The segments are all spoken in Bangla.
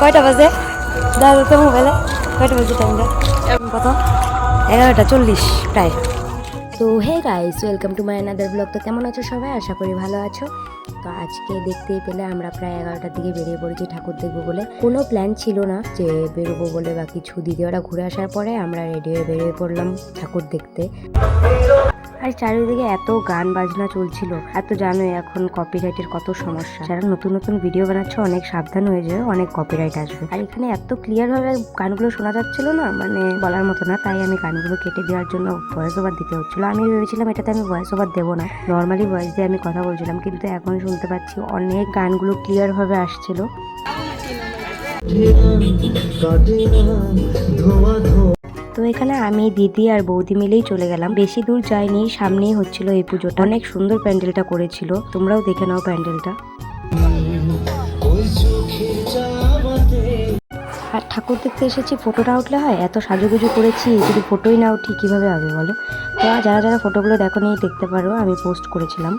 কয়টা বাজে? দাদা তো মোবাইলে কয়টা বাজে টাইমটা কত এগারোটা চল্লিশ প্রায়। তো hey guys welcome to my another blog তো কেমন আছো সবাই? আশা করি ভালো আছো। তো আজকে দেখতেই পেলে আমরা প্রায় এগারোটার দিকে বেরিয়ে পড়েছি ঠাকুর দেখব বলে। কোনো প্ল্যান ছিল না যে বেরোবো বলে বা কিছু। দিদি ওরা ঘুরে আসার পরে আমরা রেডি হয়ে বেরিয়ে পড়লাম ঠাকুর দেখতে। আর চারিদিকে এত গান বাজনা চলছিল। এত জানোই এখন কপিরাইটের কত সমস্যা। যারা নতুন নতুন ভিডিও বানাচ্ছে অনেক সাবধান হয়ে যায় অনেক কপিরাইট আসবে। আর এখানে এত ক্লিয়ার ভাবে গানগুলো শোনা যাচ্ছিল না মানে বলার মতো না, তাই আমি গানগুলো কেটে দেওয়ার জন্য ভয়েস ওভার দিতে হচ্ছিল। আমি ভেবেছিলাম এটাতে আমি ভয়েস ওভার দেবো না। নর্মালি ভয়েস দিয়ে আমি কথা বলছিলাম, কিন্তু এখন শুনতে পাচ্ছি অনেক গানগুলো ক্লিয়ার ভাবে আসছিল। তো এখানে আমি দিদি আর বৌদি মিলেই চলে গেলাম। বেশি দূর যাইনি, সামনেই হচ্ছিল এই পুজোটা। অনেক সুন্দর প্যান্ডেলটা করেছিল। তোমরাও দেখে নাও প্যান্ডেলটা। আর ঠাকুর দেখতে এসেছি, ফটোটা উঠলে হয়? এত সাজুগুজু করেছি, যদি ফটোই না উঠি কীভাবে হবে বলো? তো যারা যারা ফটোগুলো দেখো নিয়ে দেখতে পারো, আমি পোস্ট করেছিলাম।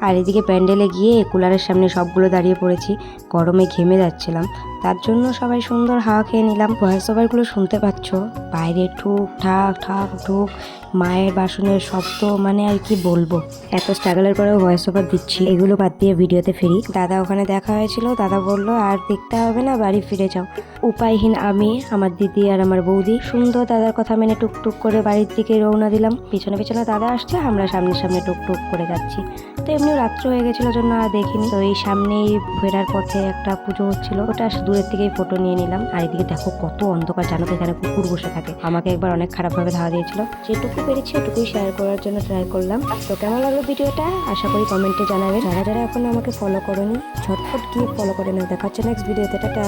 আর এদিকে প্যান্ডেলে গিয়ে কুলারের সামনে সবগুলো দাঁড়িয়ে পড়েছি। গরমে ঘেমে যাচ্ছিলাম। তার জন্য সবাই সুন্দর হাওয়া খেয়ে নিলাম। ভয়েস ওভারগুলো শুনতে পাচ্ছ? বাইরে ঠুক, ঠাক ঠাক, ঠুক। মায়ের বাসনের শব্দ মানে আর কি বলব? এত স্ট্রাগলের পরেও ভয়েস ওভার দিচ্ছি। এগুলো বাদ দিয়ে ভিডিওতে ফিরি। দাদা ওখানে দেখা হয়েছিল। দাদা বলল, আর দেখতে হবে না, বাড়ি ফিরে যাও। উপায়হীন আমি, আমার দিদি আর আমার বৌদি, সুন্দর দাদার কথা মেনে টুকটুক করে বাড়ির দিকে রওনা দিলাম। পিছনে পিছনে দাদা আসছে, আমরা সামনে সামনে টুকটুক করে যাচ্ছি। তো এমনি রাত্র হয়ে গেছিল জন্য আর দেখিনি। তো এই সামনেই ফেরার পথে একটা পুজো হচ্ছিল। ওটা দূরের থেকেই ফটো নিয়ে নিলাম। আর এদিকে দেখো কত অন্ধকার। জানো এখানে কুকুর বসে থাকে। আমাকে একবার অনেক খারাপভাবে ধাওয়া দিয়েছিল। যেটুকু পেরেছি ওটুকুই শেয়ার করার জন্য ট্রাই করলাম। তো কেমন লাগল ভিডিওটা? আশা করি কমেন্টে জানাবে যারা যারা এখন আমাকে ফলো করেনি ঝটফট গিয়ে ফলো করে না দেখাচ্ছে নেক্সট ভিডিওতে টাটা।